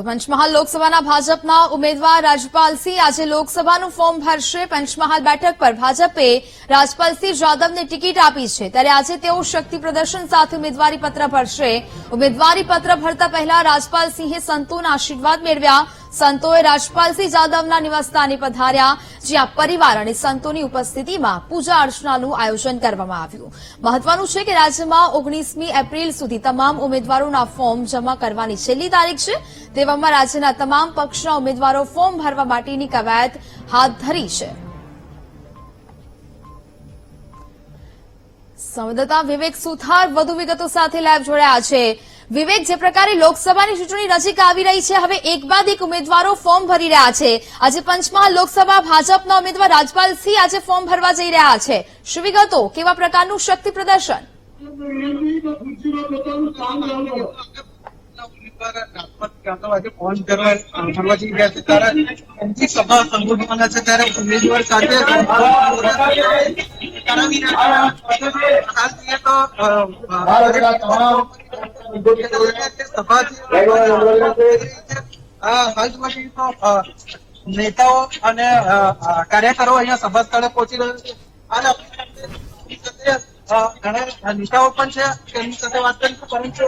તો પંચમહાલ લોકસભાના ભાજપના ઉમેદવાર રાજપાલસિંહ આજે લોકસભાનું ફોર્મ ભરશે. પંચમહાલ બેઠક પર ભાજપે રાજપાલસિંહ જાદવને ટિકિટ આપી છે. ત્યારે આજે તેઓ શક્તિ પ્રદર્શન સાથે ઉમેદવારી પત્ર ભરશે. ઉમેદવારી પત્ર ભરતા પહેલા રાજપાલસિંહે સંતોના આશીર્વાદ મેળવ્યા. સંતોએ રાજપાલસિંહ જાદવના નિવાસસ્થાને પધાર્યા, જ્યાં પરિવાર અને સંતોની ઉપસ્થિતિમાં પૂજા અર્ચનાનું આયોજન કરવામાં આવ્યું. મહત્વનું છે કે રાજ્યમાં ઓગણીસમી એપ્રિલ સુધી તમામ ઉમેદવારોના ફોર્મ જમા કરવાની છેલ્લી તારીખ છે. તેવામાં રાજ્યના તમામ પક્ષના ઉમેદવારો ફોર્મ ભરવા માટેની કવાયત હાથ ધરી છે. સંવાદદાતા વિવેક સુથાર વધુ વિગતો સાથે લાઈવ જોડાયા છે. વિવેક, જે પ્રકારે લોકસભાની ચૂંટણી નજીક આવી રહી છે, હવે એક બાદ એક ઉમેદવારો ફોર્મ ભરી રહ્યા છે. આજે પંચમહાલ લોકસભા ભાજપના ઉમેદવાર રાજપાલસિંહ આજે ફોર્મ ભરવા જઈ રહ્યા છે. શું વિગતો? કેવા પ્રકારનું શક્તિ પ્રદર્શન? ઉમેદવાર સાથે નેતાઓ અને કાર્યકરો અહીંયા સભા સ્થળે પહોંચી રહ્યા છે અને ઘણા નેતાઓ પણ છે તેમની સાથે વાત કરીશું પરંતુ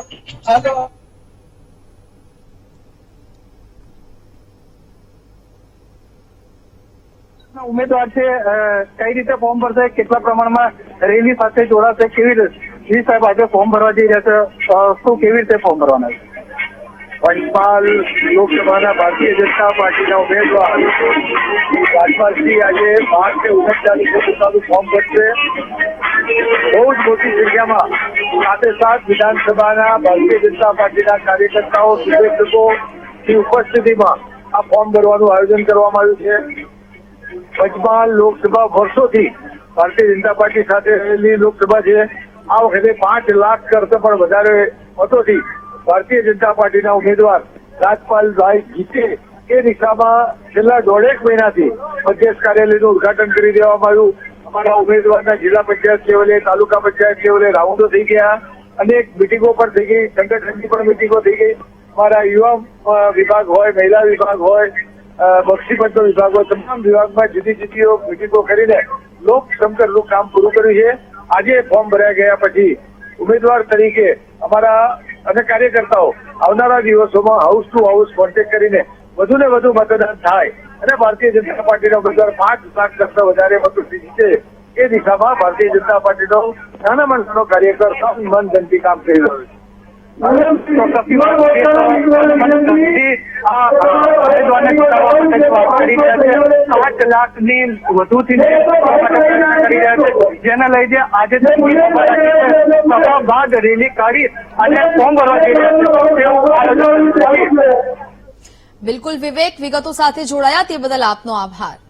ઉમેદવાર છે કઈ રીતે ફોર્મ ભરશે, કેટલા પ્રમાણમાં રેલી સાથે જોડાશે, કેવી રીતે જી સાહેબ, આજે ફોર્મ ભરવા જઈ રહ્યા છે. શું કેવી રીતે ફોર્મ ભરવાના છે? પંચમહાલ લોકસભાના ભારતીય જનતા પાર્ટીના ઉમેદવાર રાજપાલસિંહ આજે પાંચ ને ઓગણચાલીસ પોતાનું ફોર્મ ભરશે. બહુ જ મોટી જગ્યામાં સાથે સાથ વિધાનસભાના ભારતીય જનતા પાર્ટીના કાર્યકર્તાઓ શુભેચ્છકો ની ઉપસ્થિતિમાં આ ફોર્મ ભરવાનું આયોજન કરવામાં આવ્યું છે. પંચમહાલ લોકસભા વર્ષોથી ભારતીય જનતા પાર્ટી સાથે રહેલી લોકસભા છે. આ વખતે પાંચ લાખ કરતા પણ વધારે મતોથી ભારતીય જનતા પાર્ટીના ઉમેદવાર રાજપાલભાઈ જીતે એ દિશામાં છેલ્લા દોઢેક મહિનાથી મધ્યસ્થ કાર્યાલયનું ઉદઘાટન કરી દેવામાં આવ્યું. અમારા ઉમેદવારના જિલ્લા પંચાયત લેવલે, તાલુકા પંચાયત લેવલે રાઉન્ડો થઈ ગયા. અનેક મિટિંગો પણ થઈ ગઈ, સંગઠનની પણ મિટિંગો થઈ ગઈ. અમારા યુવા વિભાગ હોય, મહિલા વિભાગ હોય બક્ષીપંચનો વિભાગ હોય, તમામ વિભાગમાં જુદી જુદી મિટિંગો કરીને લોક સંકરનું કામ પૂરું કર્યું છે. આજે ફોર્મ ભરાઈ ગયા પછી ઉમેદવાર તરીકે અમારા અને કાર્યકર્તાઓ આવનારા દિવસોમાં હાઉસ ટુ હાઉસ કોન્ટેક્ટ કરીને વધુ ને વધુ મતદાન થાય અને ભારતીય જનતા પાર્ટીનો ઉમેદવાર પાંચ લાખ કરતા વધારે મતોથી જીતે એ દિશામાં ભારતીય જનતા પાર્ટીનો નાના માણસોનો કાર્યકર મન ધનથી કામ કરી રહ્યો છે. જેને લઈને આજે સભા બાદ રેલી કાઢી અને ફોર્મ ભરવા જઈ રહ્યા બિલકુલ વિવેક, વિગતો સાથે જોડાયા તે બદલ આપનો આભાર.